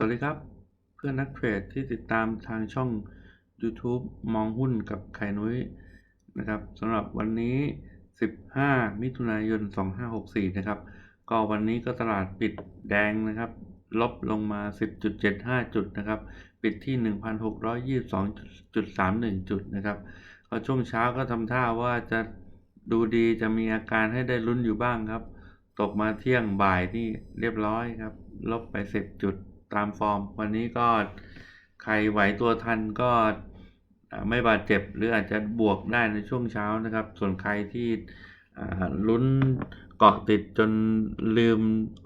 สวัสดีครับ เพื่อนนักเทรดที่ติดตามทางช่อง YouTube มองหุ้นกับไข่นุ้ยนะครับสำหรับวันนี้ 15 มิถุนายน 2564 นะครับ ก็วันนี้ก็ตลาดปิดแดงนะครับ ลบลงมา 10.75 จุดนะครับ ปิดที่ 1,622.31 จุดนะครับก็ช่วงเช้าก็ทำท่าว่าจะดูดีจะมีอาการให้ได้ลุ้นอยู่บ้างครับ ตกมาเที่ยงบ่ายนี่เรียบร้อยครับ ลบไป 10 จุด ตามฟอร์ม วันนี้ก็ใครไหวตัวทันก็ไม่บาดเจ็บหรืออาจจะบวกได้ในช่วงเช้านะครับ ส่วนใครที่ลุ้นเกาะติดจนลืม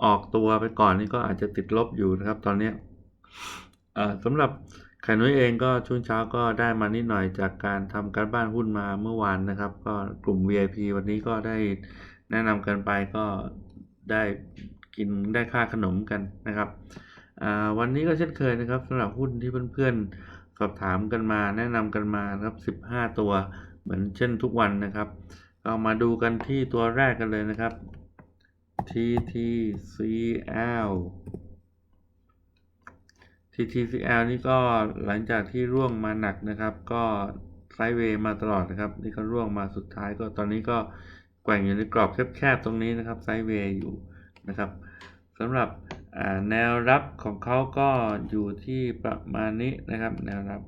ออกตัวไปก่อนนี่ก็อาจจะติดลบอยู่นะครับ ตอนนี้สำหรับไข่นุ้ยเองก็ช่วงเช้าก็ได้มานิดหน่อยจากการทำการบ้านหุ้นมาเมื่อวานนะครับ ก็กลุ่ม VIP วันนี้ก็ได้แนะนำกันไปก็ได้กินได้ค่าขนมกันนะครับ วันนี้ก็เช่นเคยนะครับสำหรับหุ้นที่เพื่อนๆสอบถามกันมา แนะนำกันมานะครับ 15 ตัว เหมือนเช่นทุกวันนะครับเรามาดูกันที่ตัวแรกกันเลยนะครับ TTCL TTCL นี่ก็หลังจากที่ร่วงมาหนักนะครับ ก็ไซด์เวย์มาตลอดนะครับ นี่ก็ร่วงมาสุดท้ายก็ตอนนี้ก็แกว่งอยู่ในกรอบแคบๆตรงนี้นะครับไซด์เวย์อยู่นะครับสำหรับ แนวรับของเขาก็อยู่ที่ประมาณนี้นะครับ แนวรับ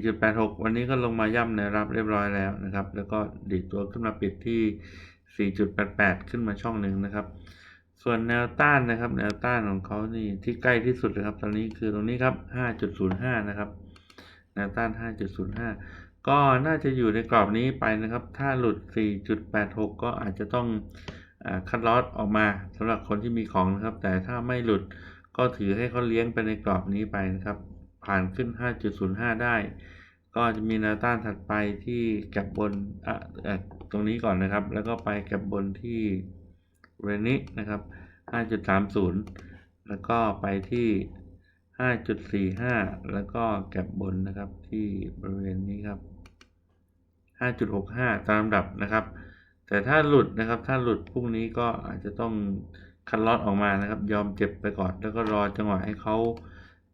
4.86 วันนี้ก็ลงมาย่ำแนวรับเรียบร้อยแล้วนะครับ แล้วก็ดีดตัวขึ้นมาปิดที่ 4.88 ขึ้นมาช่องหนึ่งนะครับ ส่วนแนวต้านนะครับ แนวต้านของเขานี่ที่ใกล้ที่สุดเลยครับ ตอนนี้คือตรงนี้ครับ 5.05 นะครับ แนวต้าน 5.05 ก็น่าจะอยู่ในกรอบนี้ไปนะครับ ถ้าหลุด 4.86 ก็อาจจะต้อง คัดลอสออกมาสำหรับคนที่มีของนะครับ แต่ถ้าไม่หลุดก็ถือให้เขาเลี้ยงไปในกรอบนี้ไปนะครับ ผ่านขึ้น 5.05 ได้ ก็จะมีแนวต้านถัดไปที่แก็บบนตรงนี้ก่อนนะครับ แล้วก็ไปแก็บบนที่บริเวณนี้นะครับ 5.30 แล้วก็ไปที่ 5.45 แล้วก็แก็บบนนะครับที่บริเวณนี้ครับ 5.65 ตามลำดับนะครับ แต่ถ้าหลุดนะครับ ถ้าหลุดพรุ่งนี้ก็อาจจะต้องคัดลอตออกมานะครับ ยอมเจ็บไปก่อน แล้วก็รอจังหวะให้เขา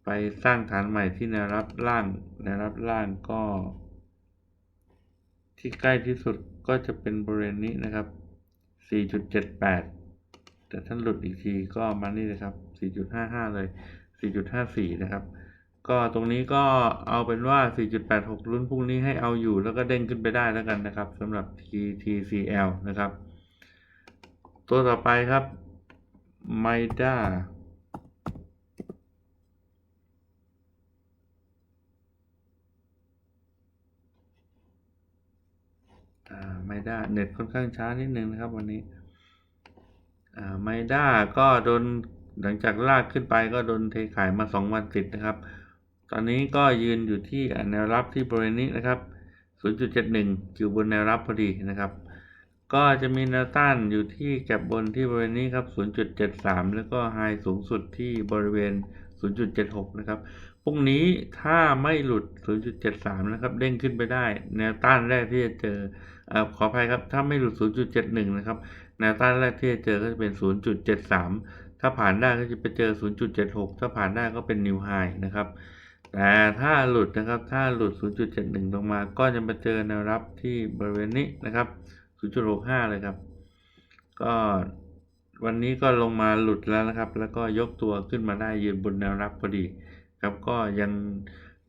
ไปสร้างฐานใหม่ที่แนวรับล่างแนวรับล่างก็ ที่ใกล้ที่สุดก็จะเป็นบริเวณนี้นะครับ 4.78 แต่ถ้าหลุดอีกทีก็มานี่เลยครับ 4.55 เลย 4.54 นะครับ ก็ตรงนี้ก็เอาเป็นว่า 4.86 รุ่นพรุ่งนี้ให้เอาอยู่แล้วก็เด้งขึ้นไปได้แล้วกันนะครับสำหรับ TTCL นะครับ ตัวต่อไปครับ Maida อ่าไม่ได้เน็ตค่อนข้างช้านิดนึงนะครับวันนี้ไม่ได้ก็โดนหลังจากลากขึ้นไปก็โดนเทขายมา 2 วันติดนะครับ ตอนนี้ก็ยืนอยู่ที่แนวรับที่บริเวณนี้นะครับ 0.71 อยู่บนแนวรับพอดีนะครับ ก็จะมีแนวต้านอยู่ที่แก็บบนที่บริเวณนี้ครับ 0.73 แล้วก็ไฮสูงสุดที่บริเวณ 0.76 นะครับ พรุ่งนี้ถ้าไม่หลุด 0.73 นะครับ เด้งขึ้นไปได้ แนวต้านแรกที่จะเจออ่อขออภัยครับ ถ้าไม่หลุด 0.71 นะครับ แนวต้านแรกที่จะเจอก็จะเป็น 0.73 ถ้าผ่านได้ก็จะไปเจอ 0.76 ถ้าผ่านได้ก็เป็น new high นะครับ แต่ถ้าหลุดนะครับ ถ้าหลุด 0.71 ลงมา ก็จะมาเจอแนวรับที่บริเวณนี้นะครับ 0.65 เลยครับ ก็วันนี้ก็ลงมาหลุดแล้วนะครับ แล้วก็ยกตัวขึ้นมาได้ยืนบนแนวรับพอดีครับ ก็ยัง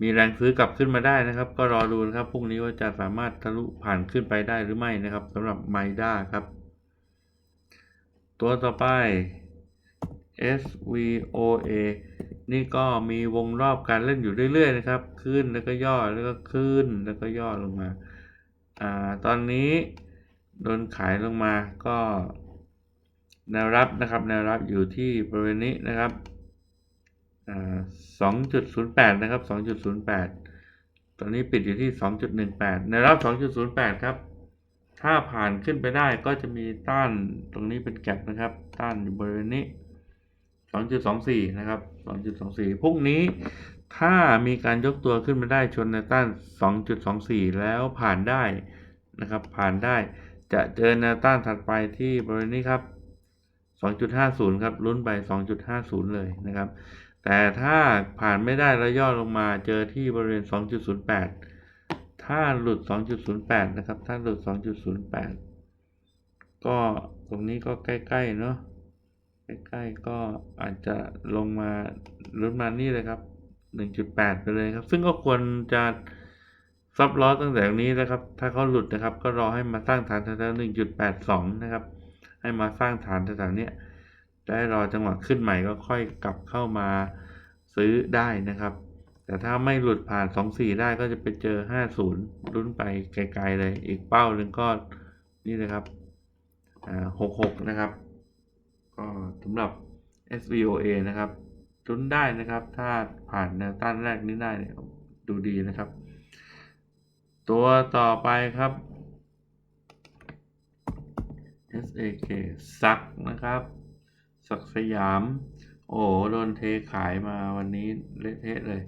มีแรงซื้อกลับขึ้นมาได้นะครับ ก็รอดูนะครับพรุ่งนี้ว่าจะสามารถทะลุผ่านขึ้นไปได้หรือไม่นะครับสำหรับไมด้าครับ ตัวต่อไป SVOA นี่ก็มีวงรอบการเล่นอยู่เรื่อย ๆ นะครับ ขึ้นแล้วก็ย่อแล้วก็ขึ้นแล้วก็ย่อลงมาอ่าตอนนี้โดนขายลงมาก็แนวรับนะครับแนวรับอยู่ที่บริเวณนี้นะครับอ่า2.08นย์แปดนะครับ2.08ตอนนี้ปิดอยู่ที่2.18แปดแนวรับ2.08ครับ ถ้าผ่านขึ้นไปได้ก็จะมีต้านตรงนี้เป็นแก็บนะครับ ต้านอยู่บริเวณนี้ 2.24 นะครับ 2.24 พรุ่งนี้ถ้ามีการยกตัวขึ้นมาได้ชนในต้าน 2.24 แล้วผ่านได้นะครับ ผ่านได้จะเจอแนวต้านถัดไปที่บริเวณนี้ครับ 2.50 ครับลุ้นไป 2.50 เลยนะครับ แต่ถ้าผ่านไม่ได้แล้วย่อลงมาเจอที่บริเวณ 2.08 ถ้าหลุด 2.08 นะครับ ถ้าหลุด 2.08 ก็ตรงนี้ก็ใกล้ ๆ เนาะ ใกล้ๆก็อาจจะลงมาลุ้นมานี่เลยครับ 1.8 ไปเลยครับ ซึ่งก็ควรจะซับล้อตั้งแต่ตรงนี้นะครับ ถ้าเขาหลุดนะครับ ก็รอให้มาสร้างฐานแถวๆ1.82 นะครับ ให้มาสร้างฐานแถวๆเนี้ยได้รอจังหวะขึ้นใหม่ก็ค่อยกลับเข้ามาซื้อได้นะครับ แต่ถ้าไม่หลุดผ่าน 24 ได้ก็จะไปเจอ 50ลุ้นไปไกลๆเลย อีกเป้าหนึ่งก็นี่เลยครับ อ่า 66 นะครับ ก็สำหรับ SVOA นะครับลุ้นได้นะครับ ถ้าผ่านแนวต้านแรกนี้ได้เนี่ยดูดีนะครับ ตัวต่อไปครับ SAK ซักนะครับ ศักสยาม โอ้โหโดนเทขายมาวันนี้เละเทะเลย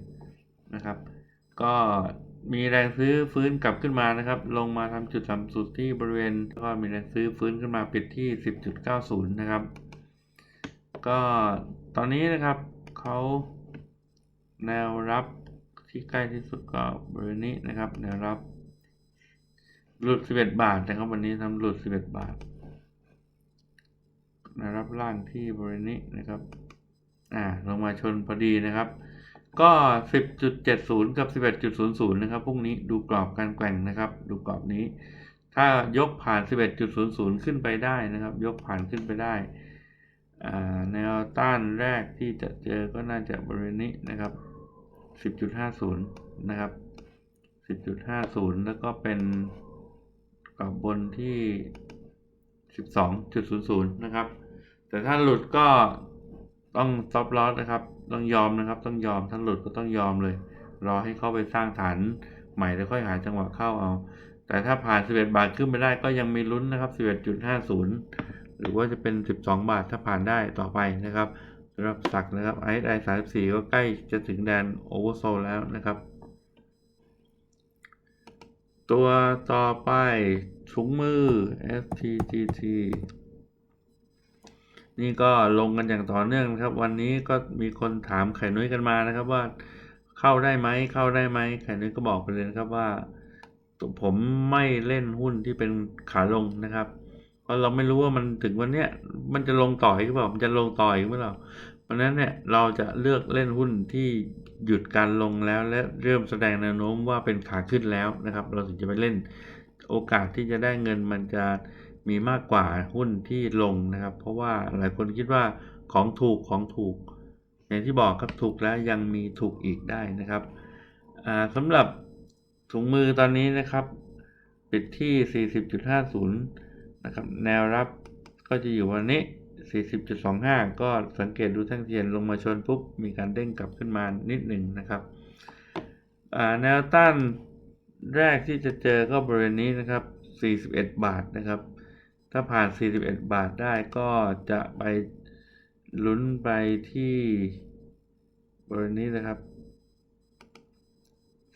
นะครับ ก็มีแรงซื้อฟื้นกลับขึ้นมานะครับ ลงมาทำจุดต่ำสุดที่บริเวณ ก็มีแรงซื้อฟื้นขึ้นมาปิดที่ 10.90 นะครับ ก็ตอนนี้นะครับเขาแนวรับที่ใกล้ที่สุดก็บริเวณนี้นะครับ แนวรับ หลุด 11 บาทนะครับวันนี้ทำหลุด 11 บาทแนวรับล่างที่บริเวณนี้นะครับอ่าลงมาชนพอดีนะครับ ก็ 10.70 กับ 11.00 นะครับพรุ่งนี้ดูกรอบการแกว่งนะครับ ดูกรอบนี้ ถ้ายกผ่าน 11.00 ขึ้นไปได้นะครับ ยกผ่านขึ้นไปได้ แนวต้านแรกที่จะเจอก็น่าจะบริเวณนี้นะครับ 10.50 นะครับ 10.50 แล้วก็เป็นกรอบบนที่ 12.00 นะครับ แต่ถ้าหลุดก็ต้องซอฟลอสนะครับ ต้องยอมนะครับ ต้องยอม ถ้าหลุดก็ต้องยอมเลย รอให้เข้าไปสร้างฐานใหม่แล้วค่อยหาจังหวะเข้าเอา แต่ถ้าผ่าน 11 บาทขึ้นไปได้ก็ยังมีลุ้นนะครับ 11.50 หรือว่าจะเป็น 12 บาทถ้าผ่านได้ต่อไปนะครับสำหรับสักนะครับ ISI 34 ก็ใกล้จะถึงแดนโอเวอร์โซลแล้วนะครับ ตัวต่อไปถุงมือ STGT นี่ก็ลงกันอย่างต่อเนื่องนะครับ วันนี้ก็มีคนถามไข่นุ้ยกันมานะครับว่าเข้าได้ไหมเข้าได้ไหมไข่นุ้ยก็บอกไปเลยนะครับว่าตัวผมไม่เล่นหุ้นที่เป็นขาลงนะครับ เพราะเราไม่รู้ว่ามันถึงวันเนี้ยมันจะลงต่ออีกหรือเปล่ามันจะลงต่ออีกหรือเปล่าเพราะนั้นเนี่ยเราจะเลือกเล่นหุ้นที่หยุดการลงแล้วและเริ่มแสดงแนวโน้มว่าเป็นขาขึ้นแล้วนะครับ เราถึงจะไปเล่นโอกาสที่จะได้เงินมันจะมีมากกว่าหุ้นที่ลงนะครับ เพราะว่าหลายคนคิดว่าของถูกของถูก อย่างที่บอกครับถูกแล้วยังมีถูกอีกได้นะครับอ่าสำหรับถุงมือตอนนี้นะครับ ปิดที่ 40.50 นะครับ แนวรับก็จะอยู่วันนี้ 40.25 ก็สังเกตดูแท่งเทียนลงมาชนปุ๊บ มีการเด้งกลับขึ้นมานิดหนึ่งนะครับแนวต้านแรกที่จะเจอก็บริเวณนี้นะครับ 41 บาทนะครับ ถ้าผ่าน 41 บาทได้ก็จะไปลุ้นไปที่บริเวณนี้นะครับ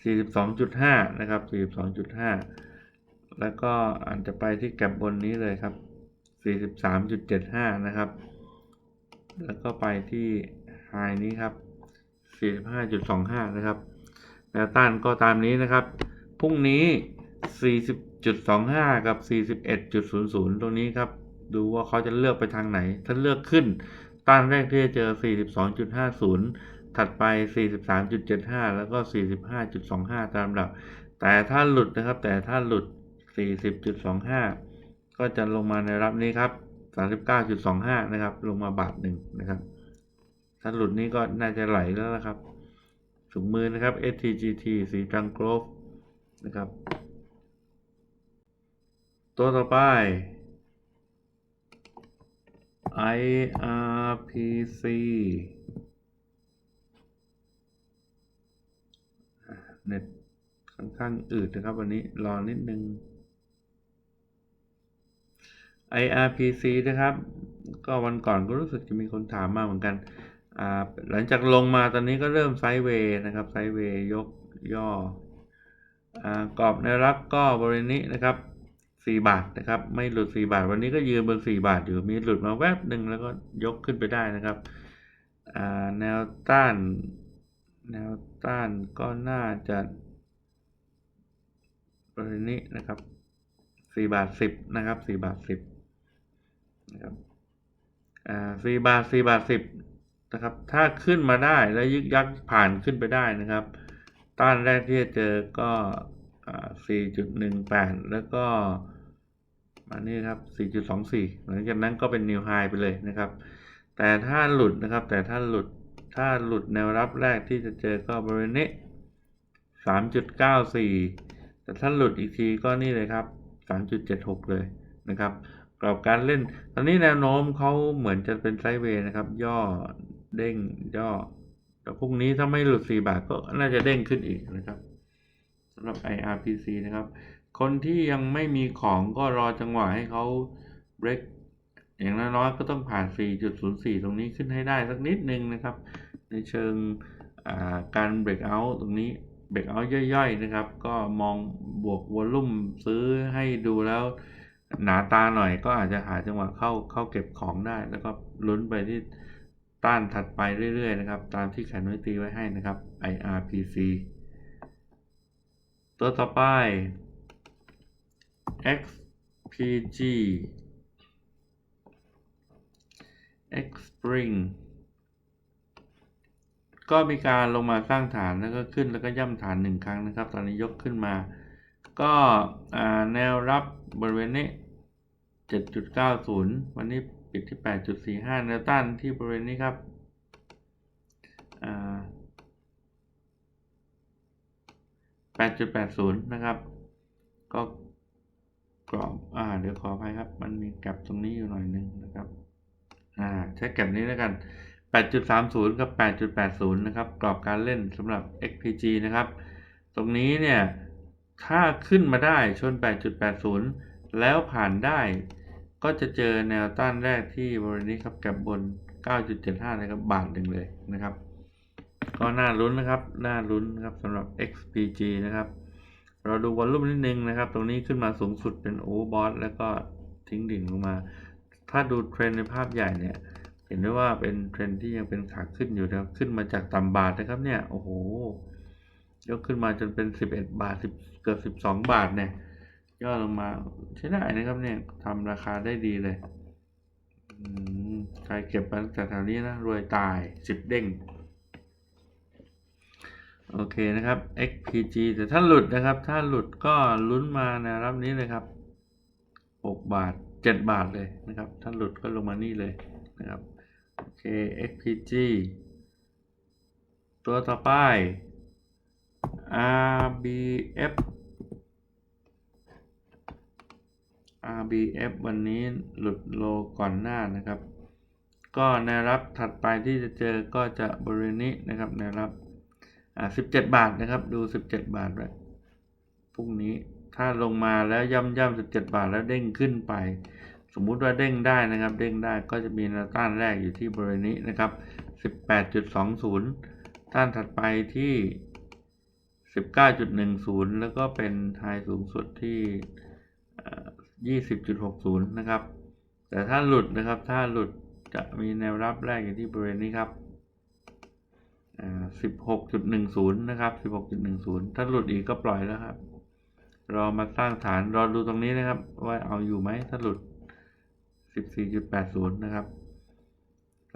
42.5 นะครับ 42.5 แล้วก็อาจจะไปที่แก็บบนนี้เลยครับ 43.75 นะครับ แล้วก็ไปที่ไฮนี้ครับ 45.25 นะครับ แนวต้านก็ตามนี้นะครับ พรุ่งนี้ 40.25 กับ 41.00 ตรงนี้ครับ ดูว่าเขาจะเลือกไปทางไหน ถ้าเลือกขึ้น ต้านแรกที่จะเจอ 42.50 ถัดไป 43.75 แล้วก็ 45.25 ตามลำดับแต่ถ้าหลุดนะครับ แต่ถ้าหลุด 40.25 ก็จะลงมาในรับนี้ครับ 39.25 นะครับ ลงมาบาทหนึ่งนะครับ ถ้าหลุดนี้ก็น่าจะไหลแล้วนะครับถุงมือนะครับ STGT สีตรังโกรฟนะครับ ตัวต่อไป IRPC เน็ตค่อนข้างอืดนะครับ วันนี้รอนิดนึง IRPC นะครับ ก็วันก่อนก็รู้สึกจะมีคนถามมาเหมือนกันอ่าหลังจากลงมาตอนนี้ก็เริ่มไซด์เวย์นะครับ ไซด์เวย์ยกย่ออ่ากรอบแนวรับก็บริเวณนี้นะครับ 4 บาทนะครับ ไม่หลุด 4 บาท วันนี้ก็ยืนบน 4 บาทอยู่ มีหลุดมาแวบหนึ่งแล้วก็ยกขึ้นไปได้นะครับอ่าแนวต้าน แนวต้านก็น่าจะบริเวณนี้นะครับสี่บาทสิบนะครับสี่บาทสิบ นะครับสี่บาทสี่บาทสิบนะครับ ถ้าขึ้นมาได้แล้วยึกยักผ่านขึ้นไปได้นะครับ ต้านแรกที่จะเจอก็สี่จุดหนึ่งแปดแล้วก็มานี่ครับสี่จุดสองสี่หลังจากนั้นก็เป็นนิวไฮไปเลยนะครับ แต่ถ้าหลุดนะครับ แต่ถ้าหลุด ถ้าหลุดแนวรับแรกที่จะเจอก็บริเวณนี้สามจุดเก้าสี่แต่ถ้าหลุดอีกทีก็นี่เลยครับสามจุดเจ็ดหกเลยนะครับ กรอบการเล่น ตอนนี้แนวโน้มเขาเหมือนจะเป็นไซด์เวย์นะครับ ย่อเด้งย่อ แต่พรุ่งนี้ถ้าไม่หลุด 4 บาทก็น่าจะเด้งขึ้นอีกนะครับสำหรับ IRPC นะครับ คนที่ยังไม่มีของก็รอจังหวะให้เขา break อย่างน้อยๆก็ต้องผ่าน 4.04 ตรงนี้ขึ้นให้ได้สักนิดนึงนะครับ ในเชิงการ break out ตรงนี้ break out ย่อยๆนะครับ ก็มองบวกวอลลุ่มซื้อให้ดูแล้ว หนาตาหน่อยก็อาจจะหาจังหวะเข้าเข้าเก็บของได้ แล้วก็ลุ้นไปที่ต้านถัดไปเรื่อยๆนะครับ ตามที่แขนน้อยตีไว้ให้นะครับ IRPC ตัวต่อไป XPG X Spring ก็มีการลงมาสร้างฐานแล้วก็ขึ้นแล้วก็ย่ำฐานหนึ่งครั้งนะครับ ตอนนี้ยกขึ้นมา ก็แนวรับบริเวณนี้ 7.90 วันนี้ปิดที่ 8.45แนวต้านที่บริเวณนี้ครับ8.80 นะครับ ก็กรอบ อ่า เดี๋ยวขออภัยครับ มันมีแกลบตรงนี้อยู่หน่อยนึงนะครับ อ่า ใช้แกลบนี้แล้วกัน 8.30 กับ 8.80 นะครับ กรอบการเล่นสำหรับ XPG นะครับ ตรงนี้เนี่ย ถ้าขึ้นมาได้ชน 8.80 แล้วผ่านได้ ก็จะเจอแนวต้านแรกที่บริเวณนี้ครับแก็บบน 9.75 นะครับบาทหนึ่งเลยนะครับ ก็น่าลุ้นนะครับ น่าลุ้นนะครับสำหรับ XPG นะครับ เราดูวอลลุ่มนิดนึงนะครับ ตรงนี้ขึ้นมาสูงสุดเป็นโอเวอร์บอทแล้วก็ทิ้งดิ่งลงมา ถ้าดูเทรนในภาพใหญ่เนี่ย เห็นได้ว่าเป็นเทรนที่ยังเป็นขาขึ้นอยู่นะครับ ขึ้นมาจากต่ำบาทนะครับเนี่ย โอ้โห ยกขึ้นมาจนเป็น 11 บาท10เกือบ 12 บาทเนี่ย ย่อลงมาใช้ได้นะครับเนี่ยทำราคาได้ดีเลยใครเก็บมาจากแถวนี้นะรวยตายสิบเด้งโอเคนะครับ XPG แต่ถ้าหลุดนะครับ ถ้าหลุดก็ลุ้นมาในรับนี้เลยครับ 6 บาท 7 บาทเลยนะครับ ถ้าหลุดก็ลงมานี่เลยนะครับ โอเค XPG ตัวต่อไป RBF RBF วันนี้หลุดโลก่อนหน้านะครับ ก็แนวรับถัดไปที่จะเจอก็จะบริเวณนี้นะครับแนวรับอ่า17 บาทนะครับ ดู 17 บาทแบบพรุ่งนี้ถ้าลงมาแล้วย่ำย่ำ17บาทแล้วเด้งขึ้นไป สมมุติว่าเด้งได้นะครับ เด้งได้ก็จะมีแนวต้านแรกอยู่ที่บริเวณนี้นะครับ18.20ต้านถัดไปที่19.10แล้วก็เป็นไฮสูงสุดที่ 20.60 นะครับ แต่ถ้าหลุดนะครับ ถ้าหลุดจะมีแนวรับแรกอยู่ที่บริเวณนี้ครับ 16.10 นะครับ 16.10 ถ้าหลุดอีกก็ปล่อยแล้วครับ รอมาสร้างฐาน รอดูตรงนี้นะครับ ว่าเอาอยู่ไหม ถ้าหลุด 14.80 นะครับ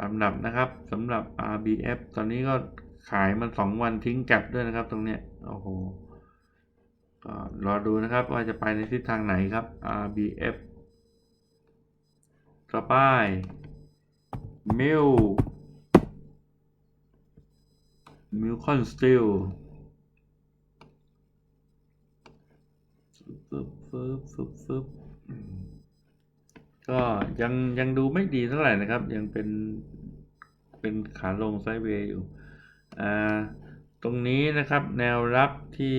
ลำดับนะครับสำหรับ RBF ตอนนี้ก็ขายมัน 2 วันทิ้งแก็บด้วยนะครับตรงเนี้ย โอ้โห ก็รอดูนะครับว่าจะไปในทิศทางไหนครับ RBF ต่อไป Mill Milcon Steel ฟึบฟึบฟึบฟึบก็ยังยังดูไม่ดีเท่าไหร่นะครับ ยังเป็นเป็นขาลงไซด์เวย์อยู่ อ่า ตรงนี้นะครับแนวรับที่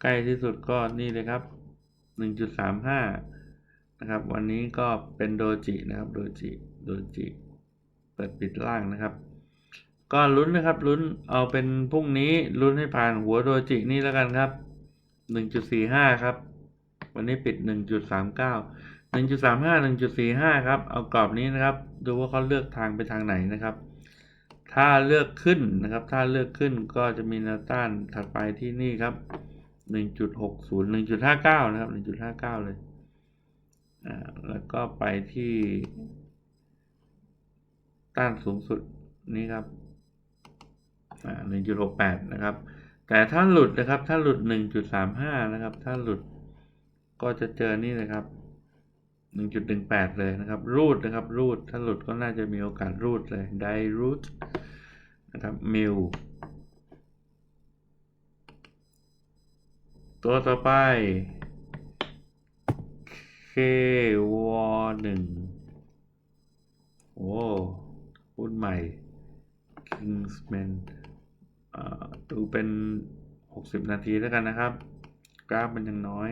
ใกล้ที่สุดก็นี่เลยครับ 1.35 นะครับ วันนี้ก็เป็นโดจินะครับ โดจิ โดจิ เปิดปิดล่างนะครับ ก็ลุ้นนะครับ ลุ้น เอาเป็นพรุ่งนี้ ลุ้นให้ผ่านหัวโดจินี่แล้วกันครับ 1.45 ครับ วันนี้ปิด 1.39 1.35 1.45 ครับ เอากรอบนี้นะครับ ดูว่าเขาเลือกทางไปทางไหนนะครับ ถ้าเลือกขึ้นนะครับ ถ้าเลือกขึ้นก็จะมีแนวต้านถัดไปที่นี่ครับ หนึ่งจุดหกศูนย์หนึ่งจุดห้าเก้านะครับหนึ่งจุดห้าเก้าเลยอ่าแล้วก็ไปที่ต้านสูงสุดนี้ครับอ่าหนึ่งจุดหกแปดนะครับ แต่ถ้าหลุดนะครับถ้าหลุดหนึ่งจุดสามห้านะครับ ถ้าหลุดก็จะเจอนี่เลยครับหนึ่งจุดหนึ่งแปดเลยนะครับ รูดนะครับ รูดถ้าหลุดก็น่าจะมีโอกาสรูดเลย ได้รูดนะครับมิล ตัวต่อไป K วหนึ่งโอ้หุ้นใหม่ Kingsman อ่าดูเป็น 60 นาทีแล้วกันนะครับ กราฟมันยังน้อย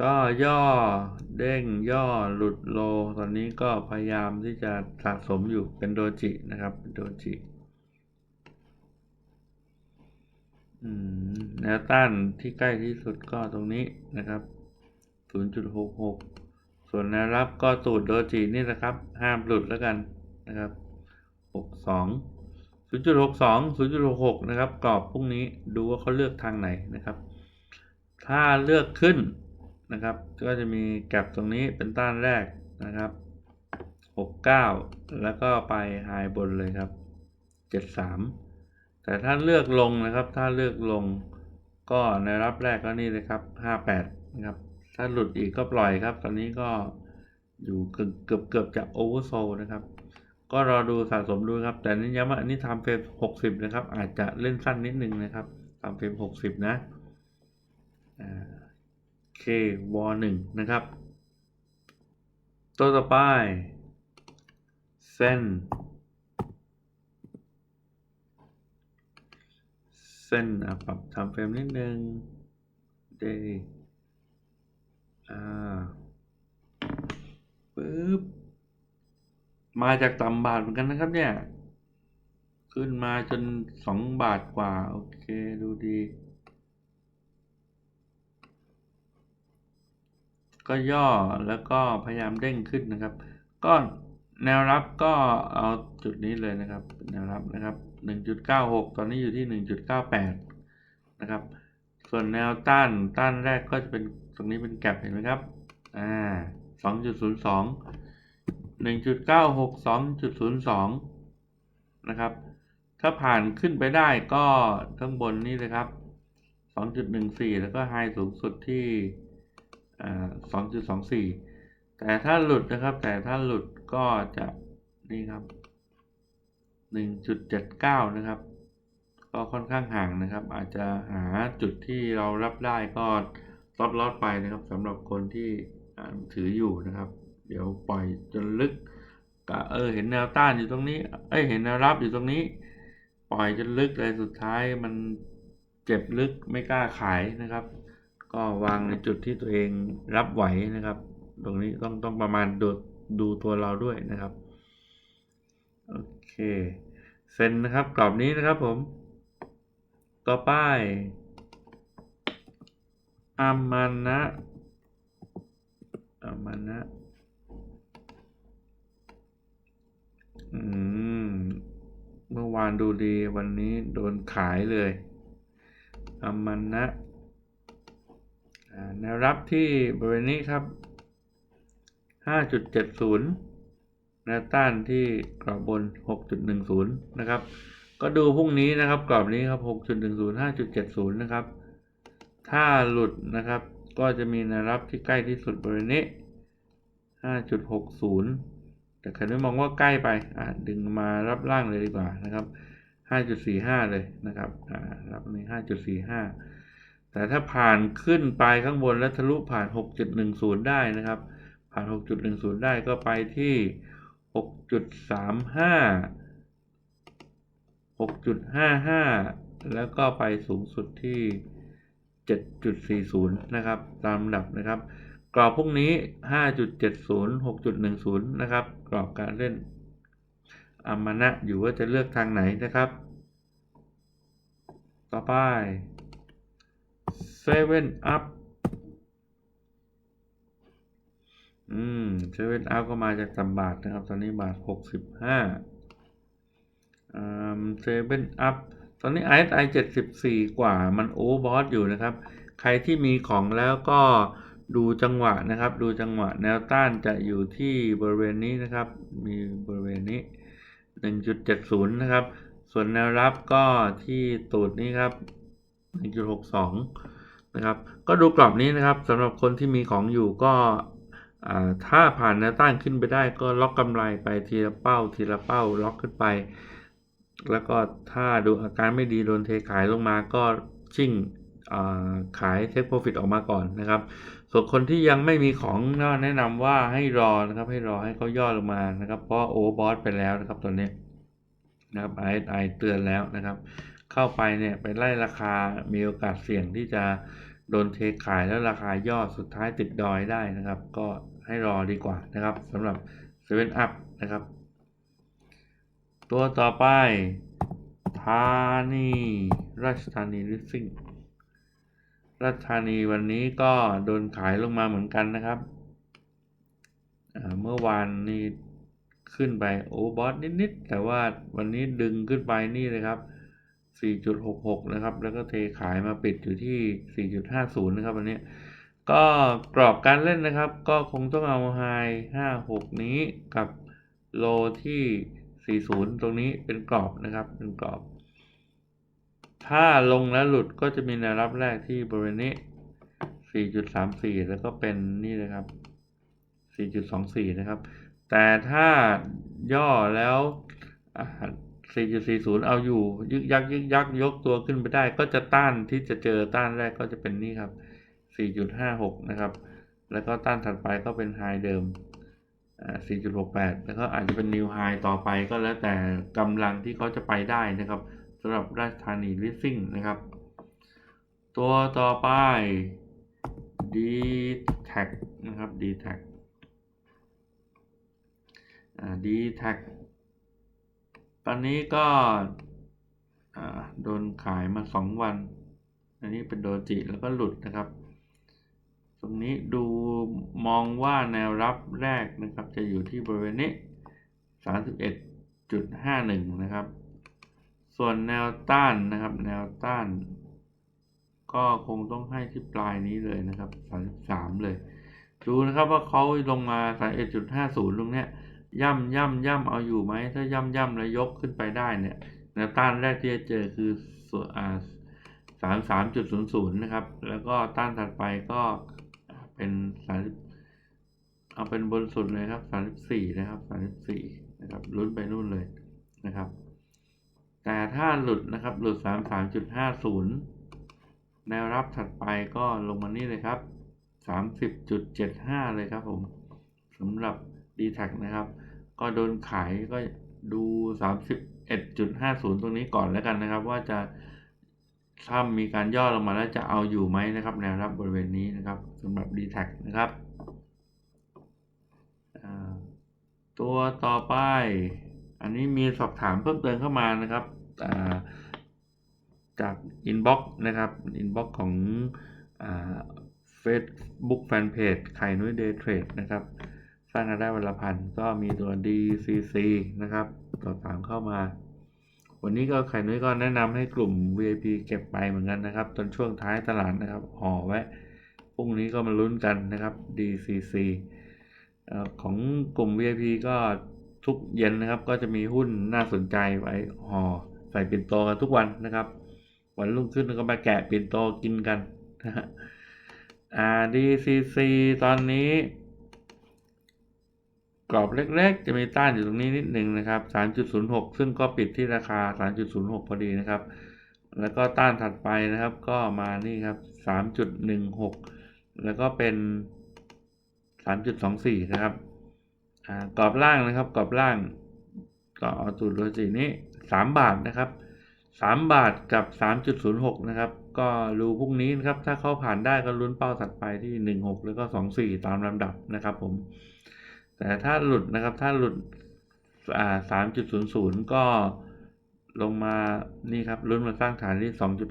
ก็ย่อเด้งย่อหลุดโล ตอนนี้ก็พยายามที่จะสะสมอยู่เป็นโดจินะครับเป็นโดจิ อืม แนวต้านที่ใกล้ที่สุดก็ตรงนี้นะครับ 0.66 ส่วนแนวรับก็ตูดโดจินี่นะครับ ห้ามหลุดแล้วกันนะครับ 62 0.62 0.66 นะครับ กรอบพรุ่งนี้ดูว่าเขาเลือกทางไหนนะครับ ถ้าเลือกขึ้นนะครับ ก็จะมีแก็บตรงนี้เป็นต้านแรกนะครับ 69 แล้วก็ไปไฮบนเลยครับ 73 แต่ถ้าเลือกลงนะครับ ถ้าเลือกลงก็ในรับแรกก็นี่เลยครับ 58 นะครับ ถ้าหลุดอีกก็ปล่อยครับ ตอนนี้ก็อยู่เกือบเกือบเกือบจะโอเวอร์โซนะครับ ก็รอดูสะสมดูครับ แต่นี่ย้ำว่าอันนี้ทำเฟรม60 นะครับ อาจจะเล่นสั้นนิดนึงนะครับทำเฟรม60 นะอ่า K วหนึ่งนะครับ ตัวต่อไปเส้น เส้นอะปรับทำเฟรมนิดนึง day อ่าปึ๊บมาจากต่ำบาทเหมือนกันนะครับเนี่ย ขึ้นมาจนสองบาทกว่า โอเคดูดี ก็ย่อแล้วก็พยายามเด้งขึ้นนะครับ ก็แนวรับก็เอาจุดนี้เลยนะครับ แนวรับนะครับ 1.96 ตอนนี้อยู่ที่ 1.98 นะครับ ส่วนแนวต้านต้านแรกก็จะเป็นตรงนี้เป็นแก็บเห็นไหมครับ อ่า 2.02 1.96 2.02 นะครับ ถ้าผ่านขึ้นไปได้ก็ข้างบนนี้เลยครับ 2.14 แล้วก็ไฮสูงสุดที่ 2.24 แต่ถ้าหลุดนะครับ แต่ถ้าหลุดก็จะนี่ครับ 1.79 นะครับ ก็ค่อนข้างห่างนะครับ อาจจะหาจุดที่เรารับได้ก็ซอฟลอดไปนะครับสำหรับคนที่ถืออยู่นะครับ เดี๋ยวปล่อยจนลึกก็เออเห็นแนวต้านอยู่ตรงนี้ เอ้ยเห็นแนวรับอยู่ตรงนี้ ปล่อยจนลึกเลยสุดท้ายมันเจ็บลึกไม่กล้าขายนะครับ ก็วางในจุดที่ตัวเองรับไหวนะครับ ตรงนี้ต้องต้องประมาณดูดูตัวเราด้วยนะครับ โอเค เซ็นนะครับกรอบนี้นะครับผม ต่อไปอามานะอามานะอืม เมื่อวานดูดีวันนี้โดนขายเลยอามานะแนวรับที่บริเวณนี้ครับ 5.70 แนวต้านที่กรอบบน 6.10 นะครับ ก็ดูพรุ่งนี้นะครับ กรอบนี้ครับ 6.10 5.70 นะครับ ถ้าหลุดนะครับ ก็จะมีแนวรับที่ใกล้ที่สุดบริเวณนี้ 5.60 แต่ใครไม่มองว่าใกล้ไปอ่าดึงมารับล่างเลยดีกว่านะครับ 5.45 เลยนะครับอ่ารับนี้ 5.45 แต่ถ้าผ่านขึ้นไปข้างบนแล้วทะลุผ่าน 6.10 ได้นะครับ ผ่าน 6.10 ได้ก็ไปที่ 6.35 6.55แล้วก็ไปสูงสุดที่7.40นะครับ ตามลำดับนะครับ กรอบพวกนี้5.70 6.10นะครับ กรอบการเล่นอมานะอยู่ว่าจะเลือกทางไหนนะครับ ต่อไป7 up อื มเซเว่นอัพก็มาจากต่ำบาทนะครับ ตอนนี้บาทหกสิบห้าอ่าเซเว่นอัพตอนนี้ RSI เจ็ดสิบสี่กว่ามันโอเวอร์บอทอยู่นะครับ ใครที่มีของแล้วก็ดูจังหวะนะครับ ดูจังหวะแนวต้านจะอยู่ที่บริเวณนี้นะครับ มีบริเวณนี้ 1.70 นะครับ ส่วนแนวรับก็ที่ตูดนี้ครับ 1.62 นะครับ ก็ดูกรอบนี้นะครับสำหรับคนที่มีของอยู่ก็ ถ้าผ่านแนวต้านขึ้นไปได้ก็ล็อกกำไรไปทีละเป้า ทีละเป้าล็อกขึ้นไป แล้วก็ถ้าดูอาการไม่ดีโดนเทขายลงมาก็ชิ่งขายเทคโปรฟิตออกมาก่อนนะครับ ส่วนคนที่ยังไม่มีของก็แนะนำว่าให้รอนะครับ ให้รอให้เขาย่อลงมานะครับ เพราะโอเวอร์บอทไปแล้วนะครับตัวนี้นะครับ RSI เตือนแล้วนะครับ เข้าไปเนี่ยไปไล่ราคา มีโอกาสเสี่ยงที่จะโดนเทขายแล้วราคาย่อสุดท้ายติดดอยได้นะครับ ก็ ให้รอดีกว่านะครับสำหรับ7 Up นะครับ ตัวต่อไปธานีราชธานีลิสซิ่งราชธานีวันนี้ก็โดนขายลงมาเหมือนกันนะครับ เมื่อวานนี้ขึ้นไปโอบอสนิดๆ แต่ว่าวันนี้ดึงขึ้นไปนี่เลยครับ 4.66 นะครับ แล้วก็เทขายมาปิดอยู่ที่ 4.50 นะครับวันนี้ ก็กรอบการเล่นนะครับ ก็คงต้องเอาไฮ56 นี้กับโลที่ 40 ตรงนี้เป็นกรอบนะครับ เป็นกรอบ ถ้าลงแล้วหลุดก็จะมีแนวรับแรกที่บริเวณนี้ 4.34 แล้วก็เป็นนี่นะครับ 4.24 นะครับ แต่ถ้าย่อแล้วอ่า4.40 เอาอยู่ ยึกยักยึกยักยกตัวขึ้นไปได้ ก็จะต้านที่จะเจอต้านแรกก็จะเป็นนี่ครับ 4.56 นะครับ แล้วก็ต้านถัดไปก็เป็นไฮเดิมอ่า4.68 แล้วก็อาจจะเป็นนิวไฮต่อไปก็แล้วแต่กำลังที่เขาจะไปได้นะครับสำหรับราชธานีลิสซิ่งนะครับ ตัวต่อไป d t a g นะครับ d t a g อ่า d t a g ตอนนี้ก็โดนขายมา 2 วัน อันนี้เป็นโดจิแล้วก็หลุดนะครับ ตรงนี้ดูมองว่าแนวรับแรกนะครับ จะอยู่ที่บริเวณนี้ 31.51 นะครับ ส่วนแนวต้านนะครับ แนวต้าน ก็คงต้องให้ที่ปลายนี้เลยนะครับ 33 เลย ดูนะครับว่าเขาลงมา 31.50 ตรงเนี้ยย่ำย่ำย่ำเอาอยู่ไหม ถ้าย่ำย่ำแล้วยกขึ้นไปได้เนี่ยแนวต้านแรกที่จะเจอคือส่วนอ่าสามสามจุดศูนย์ศูนย์นะครับ แล้วก็ต้านถัดไปก็ เป็นสามเอาเป็นบนสุดเลยครับสามสิบสี่นะครับสามสิบสี่นะครับลุ้นไปนู่นเลยนะครับ แต่ถ้าหลุดนะครับหลุดสามสามจุดห้าศูนย์แนวรับถัดไปก็ลงมานี่เลยครับสามสิบจุดเจ็ดห้าเลยครับผมสำหรับ d t แทนะครับ ก็โดนขายก็ดู31.50ตรงนี้ก่อนแล้วกันนะครับ ว่าจะ ถ้ามีการย่อลงมาแล้วจะเอาอยู่ไหมนะครับ แนวรับบริเวณนี้นะครับสำหรับ d t แทนะครับตัวต่อไป อันนี้มีสอบถามเพิ่มเติมเข้ามานะครับอ่าจาก inbox นะครับ inbox ของอ่า Facebook Fanpage ไข่นุ้ย Day Trade นะครับ สร้างรายได้วันละพันก็มีตัว DCC นะครับต่อตามเข้ามา วันนี้ก็ไข่นุ้ยก็แนะนำให้กลุ่ม VIP เก็บไปเหมือนกันนะครับจนช่วงท้ายตลาดนะครับห่อไว้พรุ่งนี้ก็มาลุ้นกันนะครับ DCC อของกลุ่ม VIP ก็ทุกเย็นนะครับ ก็จะมีหุ้นน่าสนใจไว้ห่อใส่ปิ่นโตกันทุกวันนะครับ วันรุ่งขึ้นก็มาแกะปิ่นโตกินกันนะฮะอ่า DCC ตอนนี้ กรอบเล็กๆ จะมีต้านอยู่ตรงนี้นิดหนึ่งนะครับ 3.06 ซึ่งก็ปิดที่ราคา 3.06 พอดีนะครับ แล้วก็ต้านถัดไปนะครับก็มานี่ครับ 3.16 แล้วก็เป็น 3.24 นะครับกรอบล่างนะครับกรอบล่างก็เอาตูดโดยสีนี้ 3 บาทนะครับ 3 บาทกับ 3.06 นะครับ ก็รูพรุ่งนี้นะครับ ถ้าเข้าผ่านได้ก็ลุ้นเป้าถัดไปที่ 16 แล้วก็ 24 ตามลำดับนะครับผม แต่ถ้าหลุดนะครับถ้าหลุดอ่าสามจุดศูนย์ศูนย์ก็ลงมานี่ครับลุ้นมาสร้างฐานที่สองจุด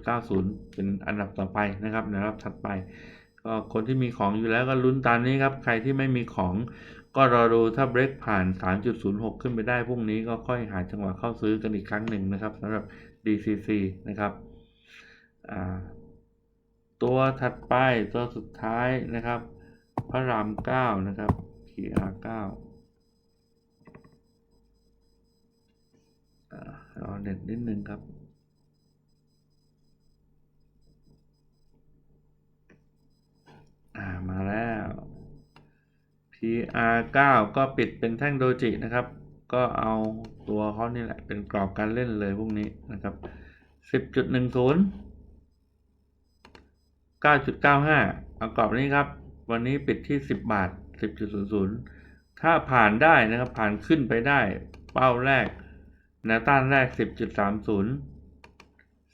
เป็นอันดับต่อไปนะครับแนวรับถัดไป ก็คนที่มีของอยู่แล้วก็ลุ้นตามนี้ครับ ใครที่ไม่มีของก็รอดูถ้าเบรกผ่าน 3.06 ขึ้นไปได้พรุ่งนี้ก็ค่อยหาจังหวะเข้าซื้อกันอีกครั้งหนึ่งนะครับสำหรับ DCC นะครับตัวถัดไปตัวสุดท้ายนะครับ พระราม 9 นะครับ PR9 อ่ารอเน็ตนิดนึงครับอ่ามาแล้ว PR9 ก็ปิดเป็นแท่งโดจินะครับ ก็เอาตัวเขานี่แหละ เป็นกรอบการเล่นเลยพวกนี้นะครับ 10.10 9.95 เอากรอบนี้ครับ วันนี้ปิดที่ 10 บาท 10.00 ถ้าผ่านได้นะครับผ่านขึ้นไปได้ เป้าแรกแนวต้านแรก 10.30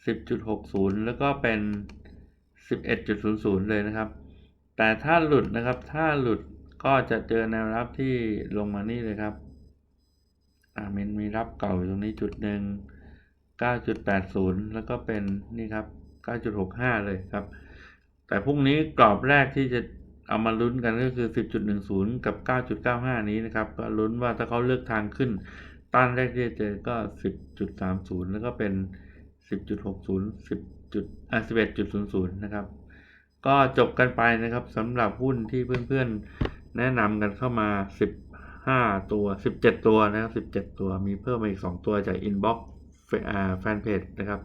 10.60 แล้วก็เป็น 11.00 เลยนะครับ แต่ถ้าหลุดนะครับ ถ้าหลุดก็จะเจอแนวรับที่ลงมานี่เลยครับ อ่ามันมีรับเก่าอยู่ตรงนี้จุดหนึ่ง 9.80 แล้วก็เป็นนี่ครับ 9.65 เลยครับ แต่พรุ่งนี้กรอบแรกที่จะ เอามาลุ้นกันก็คือ 10.10 กับ 9.95 นี้นะครับ ก็ลุ้นว่าถ้าเขาเลือกทางขึ้น ต้านแรกที่จะเจอก็ 10.30 แล้วก็เป็น 10.60 10จุดอะ11.00 นะครับ ก็จบกันไปนะครับสำหรับหุ้นที่เพื่อนๆ แนะนำกันเข้ามา 15 ตัว 17 ตัวนะครับ 17 ตัวมีเพิ่มมาอีก 2 ตัวจาก Inbox แฟนเพจนะครับ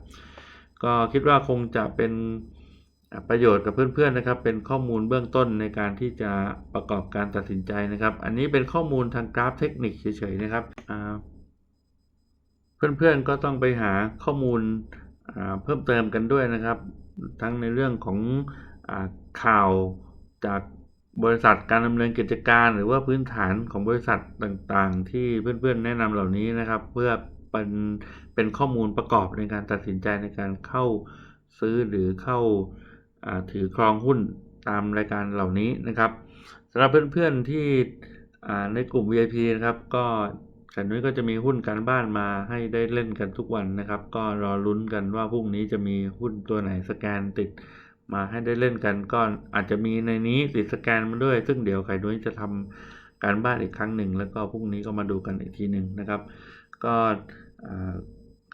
ก็คิดว่าคงจะเป็น ประโยชน์กับเพื่อนๆนะครับ เป็นข้อมูลเบื้องต้นในการที่จะประกอบการตัดสินใจนะครับ อันนี้เป็นข้อมูลทางกราฟเทคนิคเฉยๆนะครับเพื่อนๆก็ต้องไปหาข้อมูลเพิ่มเติมกันด้วยนะครับ ทั้งในเรื่องของอข่าวจากบริษัทการดำเนินกิจการ หรือว่าพื้นฐานของบริษัทต่างๆ ที่เพื่อนๆแนะนำเหล่านี้นะครับ เพื่อเป็นเป็นข้อมูลประกอบในการตัดสินใจในการเข้าซื้อหรือเข้า ถือครองหุ้นตามรายการเหล่านี้นะครับสำหรับเพื่อนๆที่ในกลุ่ม VIP นะครับ ก็ฉันนุ้ยก็จะมีหุ้นการบ้านมาให้ได้เล่นกันทุกวันนะครับ ก็รอลุ้นกันว่าพรุ่งนี้จะมีหุ้นตัวไหนสแกนติดมาให้ได้เล่นกันก็อาจจะมีในนี้ติดสแกนมาด้วย ซึ่งเดี๋ยวไข่นุ้ยจะทำการบ้านอีกครั้งหนึ่ง แล้วก็พรุ่งนี้ก็มาดูกันอีกทีหนึ่งนะครับ ก็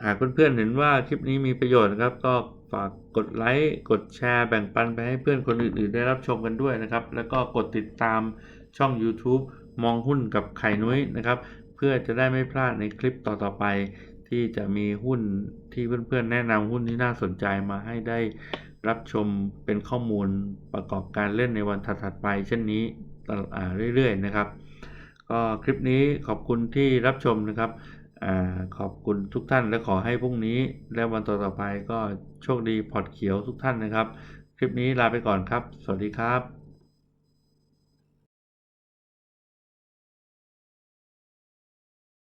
หากเพื่อนๆเห็นว่าคลิปนี้มีประโยชน์นะครับ ก็ ฝากกดไลค์กดแชร์แบ่งปันไปให้เพื่อนคนอื่นๆ ได้รับชมกันด้วยนะครับ แล้วก็กดติดตามช่อง YouTube มองหุ้นกับไข่นุ้ยนะครับ เพื่อจะได้ไม่พลาดในคลิปต่อๆไป ที่จะมีหุ้นที่เพื่อนๆ แนะนำหุ้นที่น่าสนใจมาให้ได้รับชมเป็นข้อมูลประกอบการเล่นในวันถัดๆไป เช่นนี้ตลอดอ่าเรื่อยๆนะครับ ก็คลิปนี้ขอบคุณที่รับชมนะครับ อขอบคุณทุกท่านและขอให้พรุ่งนี้ และวันต่อๆไปก็โชคดีพอดเขียวทุกท่านนะครับ คลิปนี้ลาไปก่อนครับ สวัสดีครับ